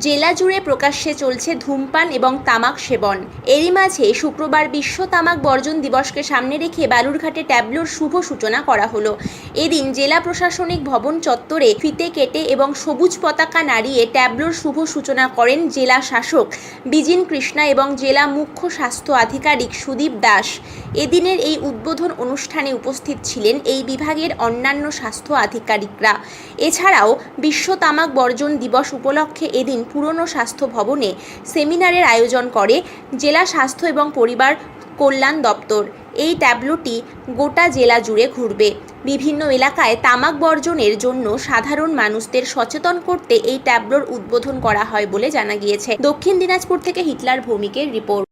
জেলা জুড়ে প্রকাশ্যে চলছে ধূমপান এবং তামাক সেবন। এরই মাঝে শুক্রবার বিশ্ব তামাক বর্জন দিবসকে সামনে রেখে বালুরঘাটে ট্যাবলোর শুভ সূচনা করা হলো। এদিন জেলা প্রশাসনিক ভবন চত্বরে ফিতে কেটে এবং সবুজ পতাকা নাড়িয়ে ট্যাবলোর শুভ সূচনা করেন জেলা শাসক বিজিন কৃষ্ণা এবং জেলা মুখ্য স্বাস্থ্য আধিকারিক সুদীপ দাস। এদিনের এই উদ্বোধন অনুষ্ঠানে উপস্থিত ছিলেন এই বিভাগের অন্যান্য স্বাস্থ্য আধিকারিকরা। এছাড়াও বিশ্ব তামাক বর্জন দিবস উপলক্ষে এদিন পুরনো স্বাস্থ্য ভবনে সেমিনারের আয়োজন করে জেলা স্বাস্থ্য এবং পরিবার কল্যাণ দপ্তর। এই ট্যাবলোটি গোটা জেলা জুড়ে ঘুরবে। বিভিন্ন এলাকায় তামাক বর্জনের জন্য সাধারণ মানুষদের সচেতন করতে এই ট্যাবলোর উদ্বোধন করা হয় বলে জানা গিয়েছে। দক্ষিণ দিনাজপুর থেকে হিটলার ভৌমিকের রিপোর্ট।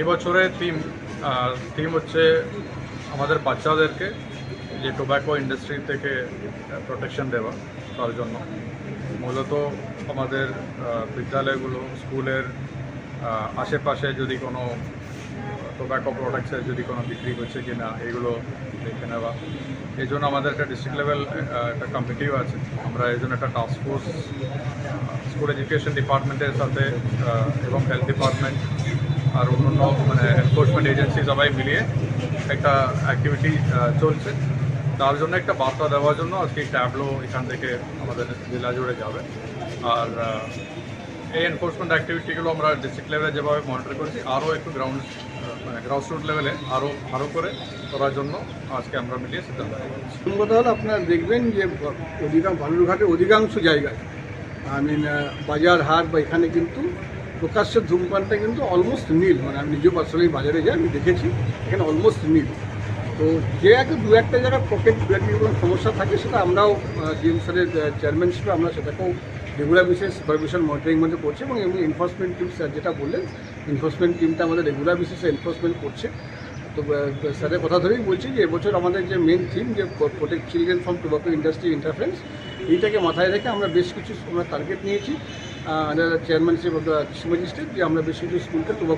এবছরের থিম থিম হচ্ছে আমাদের বাচ্চাদেরকে যে টোব্যাকো ইন্ডাস্ট্রি থেকে প্রোটেকশন দেওয়া তার জন্য। মূলত আমাদের বিদ্যালয়গুলো, স্কুলের আশেপাশে যদি কোনো টোব্যাকো প্রোডাক্টসের যদি কোনো বিক্রি হচ্ছে কি না এগুলো দেখে নেওয়া। এই জন্য আমাদের একটা ডিস্ট্রিক্ট লেভেল একটা কমিটিও আছে। আমরা এই জন্য একটা টাস্ক ফোর্স স্কুল এডুকেশন ডিপার্টমেন্টের সাথে এবং হেলথ ডিপার্টমেন্ট আর অন্যান্য মানে এনফোর্সমেন্ট এজেন্সি সবাই মিলিয়ে একটা অ্যাক্টিভিটি চলছে। তার জন্য একটা বার্তা দেওয়ার জন্য আজকে ট্যাবলো এখান থেকে আমাদের জেলা জুড়ে যাবে। আর এই এনফোর্সমেন্ট অ্যাক্টিভিটিগুলো আমরা ডিস্ট্রিক্ট লেভেলে যেভাবে মনিটর করেছি, আরও একটু গ্রাউন্ড মানে গ্রাউন্ড রুট লেভেলে আরও ভালো করে করার জন্য আজকে আমরা মিলিয়ে সিদ্ধান্ত কথা হলো আপনারা দেখবেন যে, অধিকাংশ, বালুরঘাটের অধিকাংশ জায়গায় আই মিন বাজার হাট বা এখানে কিন্তু প্রকাশ্য ধূমপানটা কিন্তু অলমোস্ট নীল মানে আমি নিজেও পার্সোনালি বাজারে যাই, আমি দেখেছি, এখানে অলমোস্ট নীল। তো যে একটা দু একটা জায়গায় পকেট একটা কোনো সমস্যা থাকে সেটা আমরাও ডিএম স্যারের চেয়ারম্যান হিসেবে আমরা সেটাকেও রেগুলার বেসিস সুপারভিশন মনিটরিং মধ্যে করছি এবং এমনি এনফোর্সমেন্ট টিম স্যার যেটা বললেন এনফোর্সমেন্ট টিমটা আমাদের রেগুলার বেসিসে এনফোর্সমেন্ট করছে। তো স্যারের কথা ধরেই বলছি যে এবছর আমাদের যে মেন থিম যে protect children from tobacco industry interference এইটাকে মাথায় রেখে আমরা বেশ কিছু আমরা টার্গেট নিয়েছি। চেয়ারম্যানশিপ অফ দ্য ম্যাজিস্ট্রেট যে আমরা বেশ কিছু স্কুলকে টোবাকো